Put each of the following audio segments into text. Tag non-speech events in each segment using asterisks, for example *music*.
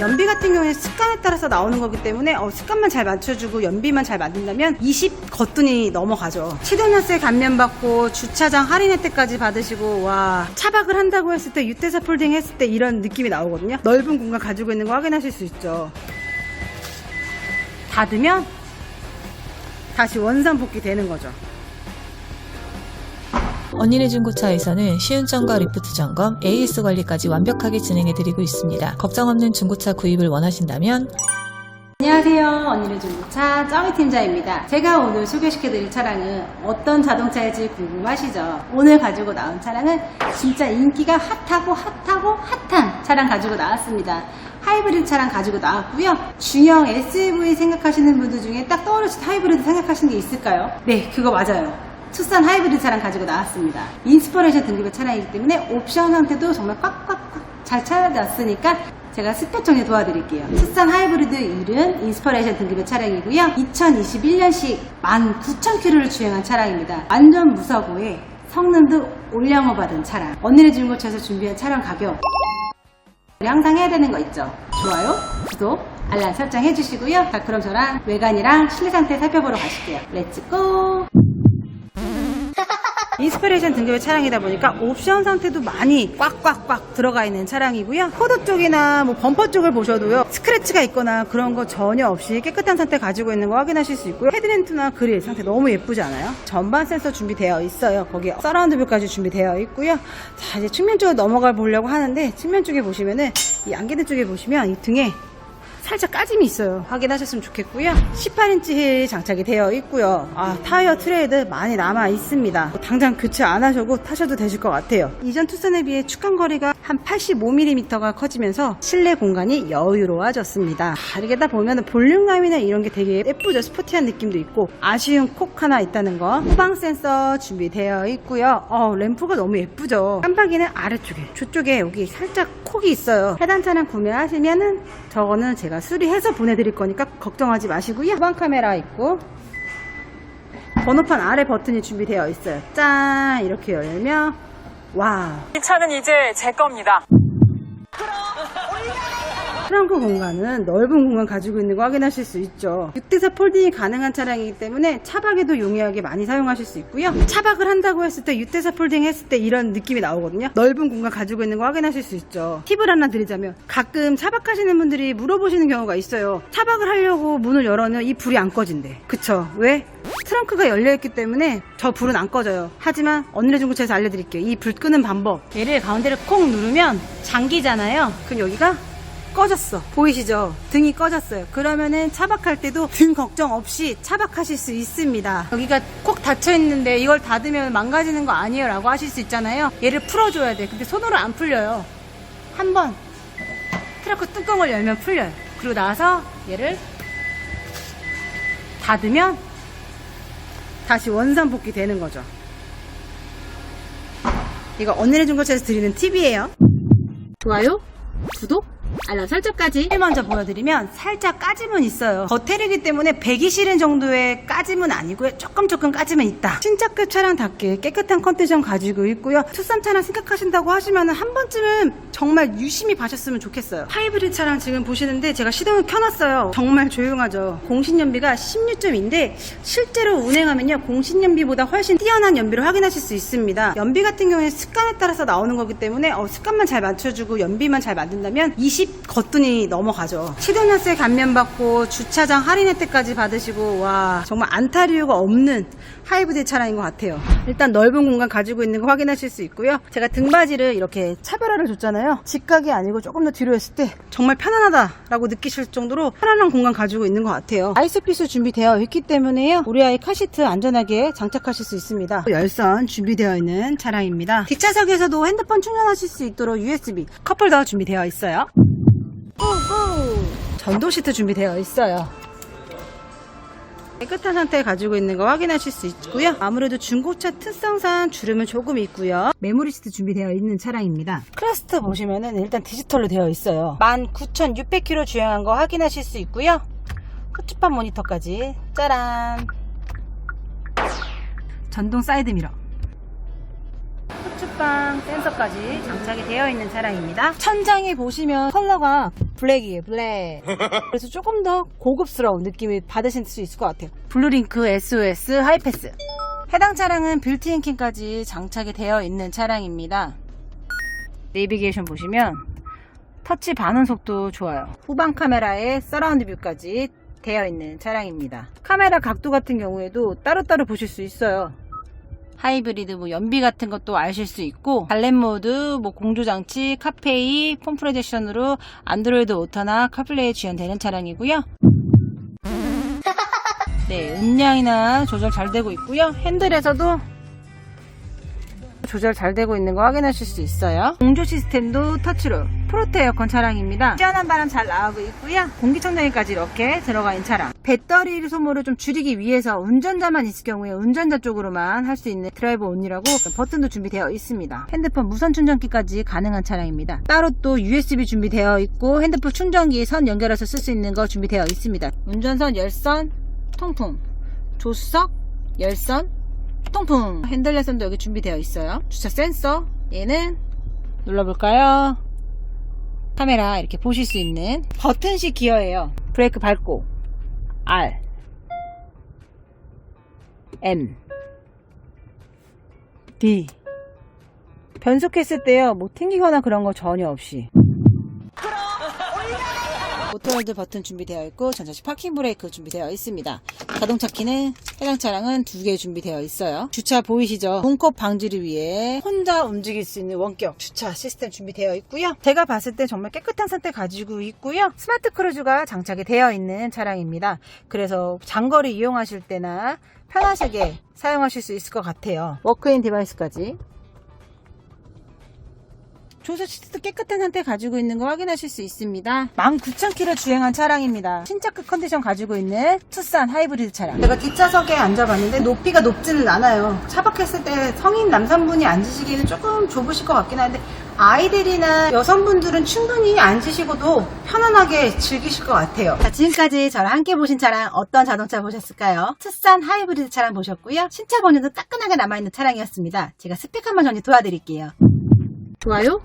연비 같은 경우에 습관에 따라서 나오는 거기 때문에 어, 습관만 잘 맞춰주고 연비만 잘 만든다면 20 거뜬히 넘어가죠. 취득연세 감면받고 주차장 할인 혜택까지 받으시고 와 차박을 한다고 했을 때 유태사 폴딩 했을 때 이런 느낌이 나오거든요. 넓은 공간 가지고 있는 거 확인하실 수 있죠. 닫으면 다시 원산 복귀 되는 거죠. 언니네 중고차에서는 시운점과 리프트 점검, AS 관리까지 완벽하게 진행해드리고 있습니다. 걱정 없는 중고차 구입을 원하신다면 안녕하세요. 언니네 중고차 쩌미 팀장입니다. 제가 오늘 소개시켜드릴 차량은 어떤 자동차일지 궁금하시죠? 오늘 가지고 나온 차량은 진짜 인기가 핫하고 핫하고 핫한 차량 가지고 나왔습니다. 하이브리드 차량 가지고 나왔고요. 중형 SUV 생각하시는 분들 중에 딱 떠오르신 하이브리드 생각하시는 게 있을까요? 네, 그거 맞아요. 투싼 하이브리드 차량 가지고 나왔습니다. 인스퍼레이션 등급의 차량이기 때문에 옵션 상태도 정말 꽉꽉꽉 잘 찾아놨으니까 제가 스펙 정리 도와드릴게요. 투싼 하이브리드 1은 인스퍼레이션 등급의 차량이고요. 2021년식 19,000km를 주행한 차량입니다. 완전 무사고에 성능도 올량호 받은 차량. 언니네 중고차에서 준비한 차량 가격 항상 해야 되는 거 있죠. 좋아요, 구독, 알람 설정 해주시고요. 자, 그럼 저랑 외관이랑 실내 상태 살펴보러 가실게요. 렛츠고! 인스피레이션 등급의 차량이다 보니까 옵션 상태도 많이 꽉꽉꽉 들어가 있는 차량이고요. 코드 쪽이나 뭐 범퍼 쪽을 보셔도요. 스크래치가 있거나 그런 거 전혀 없이 깨끗한 상태 가지고 있는 거 확인하실 수 있고요. 헤드램프나 그릴 상태 너무 예쁘지 않아요? 전반 센서 준비되어 있어요. 거기에 서라운드 뷰까지 준비되어 있고요. 자, 이제 측면 쪽으로 넘어가 보려고 하는데 측면 쪽에 보시면은 이 안개등 쪽에 보시면 이 등에 살짝 까짐이 있어요. 확인하셨으면 좋겠고요. 18인치 휠 장착이 되어 있고요. 아, 타이어 트레이드 많이 남아 있습니다. 뭐 당장 교체 안 하셔도 타셔도 되실 것 같아요. 이전 투싼에 비해 축한 거리가 한 85mm가 커지면서 실내 공간이 여유로워졌습니다. 딱 보면 볼륨감이나 이런 게 되게 예쁘죠. 스포티한 느낌도 있고 아쉬운 콕 하나 있다는 거. 후방 센서 준비되어 있고요. 어, 램프가 너무 예쁘죠. 깜빡이는 아래쪽에, 저쪽에 여기 살짝 콕이 있어요. 해당 차량 구매하시면은 저거는 제가 수리해서 보내드릴 거니까 걱정하지 마시고요. 후방 카메라 있고 번호판 아래 버튼이 준비되어 있어요. 짠 이렇게 열면 와 이 차는 이제 제 겁니다. 트렁크 공간은 넓은 공간 가지고 있는 거 확인하실 수 있죠. 6대4 폴딩이 가능한 차량이기 때문에 차박에도 용이하게 많이 사용하실 수 있고요. 차박을 한다고 했을 때 6대4 폴딩 했을 때 이런 느낌이 나오거든요. 넓은 공간 가지고 있는 거 확인하실 수 있죠. 팁을 하나 드리자면 가끔 차박하시는 분들이 물어보시는 경우가 있어요. 차박을 하려고 문을 열어는 이 불이 안 꺼진대. 그쵸? 왜? 트렁크가 열려있기 때문에 저 불은 안 꺼져요. 하지만 언니네 중고차에서 알려드릴게요. 이 불 끄는 방법. 얘를 가운데를 콕 누르면 잠기잖아요. 그럼 여기가 꺼졌어. 보이시죠? 등이 꺼졌어요. 그러면은 차박할 때도 등 걱정 없이 차박하실 수 있습니다. 여기가 콕 닫혀 있는데 이걸 닫으면 망가지는 거 아니에요 라고 하실 수 있잖아요. 얘를 풀어줘야 돼. 근데 손으로 안 풀려요. 한 번 트렁크 뚜껑을 열면 풀려요. 그리고 나서 얘를 닫으면 다시 원산 복귀 되는 거죠. 이거 언니네 중고차에서 드리는 팁이에요. 좋아요, 구독, 알람 설정까지. 먼저 보여드리면 살짝 까짐은 있어요. 겉테르기 때문에 배기 싫은 정도의 까짐은 아니고요. 조금 조금 까짐은 있다. 신차급 차량답게 깨끗한 컨디션 가지고 있고요. 투싼 차량 생각하신다고 하시면 한 번쯤은 정말 유심히 봐셨으면 좋겠어요. 하이브리드 차량 지금 보시는데 제가 시동을 켜놨어요. 정말 조용하죠. 공신연비가 16점인데 실제로 운행하면요. 공신연비보다 훨씬 뛰어난 연비를 확인하실 수 있습니다. 연비 같은 경우에 습관에 따라서 나오는 거기 때문에 어, 습관만 잘 맞춰주고 연비만 잘 만든다면 20 거뜬히 넘어가죠. 취득연세 감면받고 주차장 할인 혜택까지 받으시고 와 정말 안 탈 이유가 없는 하이브리드 차량인 것 같아요. 일단 넓은 공간 가지고 있는 거 확인하실 수 있고요. 제가 등받이를 이렇게 차별화를 줬잖아요. 직각이 아니고 조금 더 뒤로 했을 때 정말 편안하다라고 느끼실 정도로 편안한 공간 가지고 있는 것 같아요. 아이스피스 준비되어 있기 때문에요. 우리 아이 카시트 안전하게 장착하실 수 있습니다. 열선 준비되어 있는 차량입니다. 뒷좌석에서도 핸드폰 충전하실 수 있도록 USB 컵홀더 준비되어 있어요. 전동 시트 준비되어 있어요. 깨끗한 상태 가지고 있는 거 확인하실 수 있고요. 아무래도 중고차 특성상 주름은 조금 있고요. 메모리 시트 준비되어 있는 차량입니다. 크레스트 보시면은 일단 디지털로 되어 있어요. 19,600km 주행한 거 확인하실 수 있고요. 후추판 모니터까지 짜란 전동 사이드 미러 후추방 센서까지 장착이 되어 있는 차량입니다. 천장에 보시면 컬러가 블랙이에요, 블랙. *laughs* 그래서 조금 더 고급스러운 느낌을 받으실 수 있을 것 같아요. 블루링크 SOS 하이패스. 해당 차량은 빌트인 캠까지 장착이 되어 있는 차량입니다. 내비게이션 보시면 터치 반응 속도 좋아요. 후방 카메라에 서라운드 뷰까지 되어 있는 차량입니다. 카메라 각도 같은 경우에도 따로따로 보실 수 있어요. 하이브리드 뭐 연비 같은 것도 아실 수 있고 발렛 모드, 뭐 공조 장치, 카페이, 폰 프로젝션으로 안드로이드 오토나 카플레이에 지원되는 차량이고요. *laughs* 네, 음량이나 조절 잘 되고 있고요. 핸들에서도 조절 잘 되고 있는 거 확인하실 수 있어요. 공조 시스템도 터치로 프로테 에어컨 차량입니다. 시원한 바람 잘 나오고 있고요. 공기청정기까지 이렇게 들어가 있는 차량. 배터리 소모를 좀 줄이기 위해서 운전자만 있을 경우에 운전자 쪽으로만 할 수 있는 드라이브 온이라고 버튼도 준비되어 있습니다. 핸드폰 무선 충전기까지 가능한 차량입니다. 따로 또 USB 준비되어 있고 핸드폰 충전기 선 연결해서 쓸 수 있는 거 준비되어 있습니다. 운전선 열선 통풍, 조수석 열선 통풍 핸들 레선도 여기 준비되어 있어요 주차 센서 얘는 눌러볼까요 카메라 이렇게 보실 수 있는 버튼식 기어예요. 브레이크 밟고. R. M. D. 변속했을 때요 뭐 튕기거나 그런 거 전혀 없이 오토홀드 버튼 준비되어 있고 전자식 파킹 브레이크 준비되어 있습니다. 자동차 키는 해당 차량은 두 개 준비되어 있어요. 주차 보이시죠? 공컵 방지를 위해 혼자 움직일 수 있는 원격 주차 시스템 준비되어 있고요. 제가 봤을 때 정말 깨끗한 상태 가지고 있고요. 스마트 크루즈가 장착이 되어 있는 차량입니다. 그래서 장거리 이용하실 때나 편하시게 사용하실 수 있을 것 같아요. 워크인 디바이스까지 조수 시트도 깨끗한 상태 가지고 있는 거 확인하실 수 있습니다. 19,000km 주행한 차량입니다. 신차급 컨디션 가지고 있는 투싼 하이브리드 차량. 제가 뒷좌석에 앉아봤는데 높이가 높지는 않아요. 차박했을 때 성인 남성분이 앉으시기에는 조금 좁으실 것 같긴 한데 아이들이나 여성분들은 충분히 앉으시고도 편안하게 즐기실 것 같아요. 자, 지금까지 저랑 함께 보신 차량 어떤 자동차 보셨을까요? 투싼 하이브리드 차량 보셨고요. 신차 번호도 따끈하게 남아있는 차량이었습니다. 제가 스펙 한번 정리 도와드릴게요. 좋아요,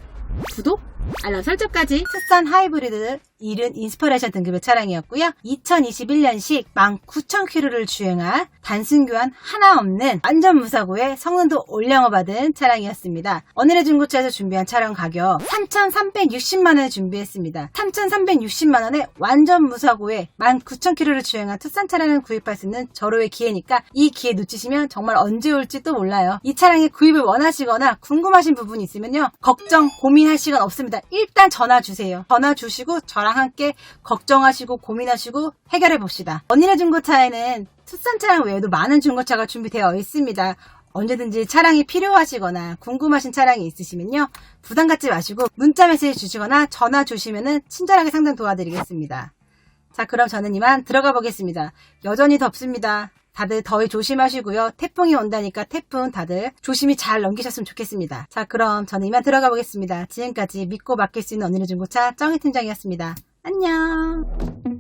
구독, 알람 설정까지 투싼 하이브리드 1은 인스퍼레이션 등급의 차량이었고요. 2021년식 19,000km를 주행한 단순 교환 하나 없는 완전 무사고의 성능도 올량어 받은 차량이었습니다. 오늘의 중고차에서 준비한 차량 가격 3,360만원에 준비했습니다. 3,360만원에 완전 무사고에 19,000km를 주행한 투싼 차량을 구입할 수 있는 절호의 기회니까 이 기회 놓치시면 정말 언제 올지 또 몰라요. 이 차량의 구입을 원하시거나 궁금하신 부분이 있으면요. 걱정, 고민할 시간 없습니다. 일단 전화 주세요. 전화 주시고 저랑 함께 걱정하시고 고민하시고 해결해 봅시다. 언니네 중고차에는 투싼 차량 외에도 많은 중고차가 준비되어 있습니다. 언제든지 차량이 필요하시거나 궁금하신 차량이 있으시면요. 부담 갖지 마시고 문자 메시지 주시거나 전화 주시면은 친절하게 상담 도와드리겠습니다. 자, 그럼 저는 이만 들어가 보겠습니다. 여전히 덥습니다. 다들 더위 조심하시고요. 태풍이 온다니까 태풍 다들 조심히 잘 넘기셨으면 좋겠습니다. 자, 그럼 저는 이만 들어가 보겠습니다. 지금까지 믿고 맡길 수 있는 언니의 중고차 정희 팀장이었습니다. 안녕.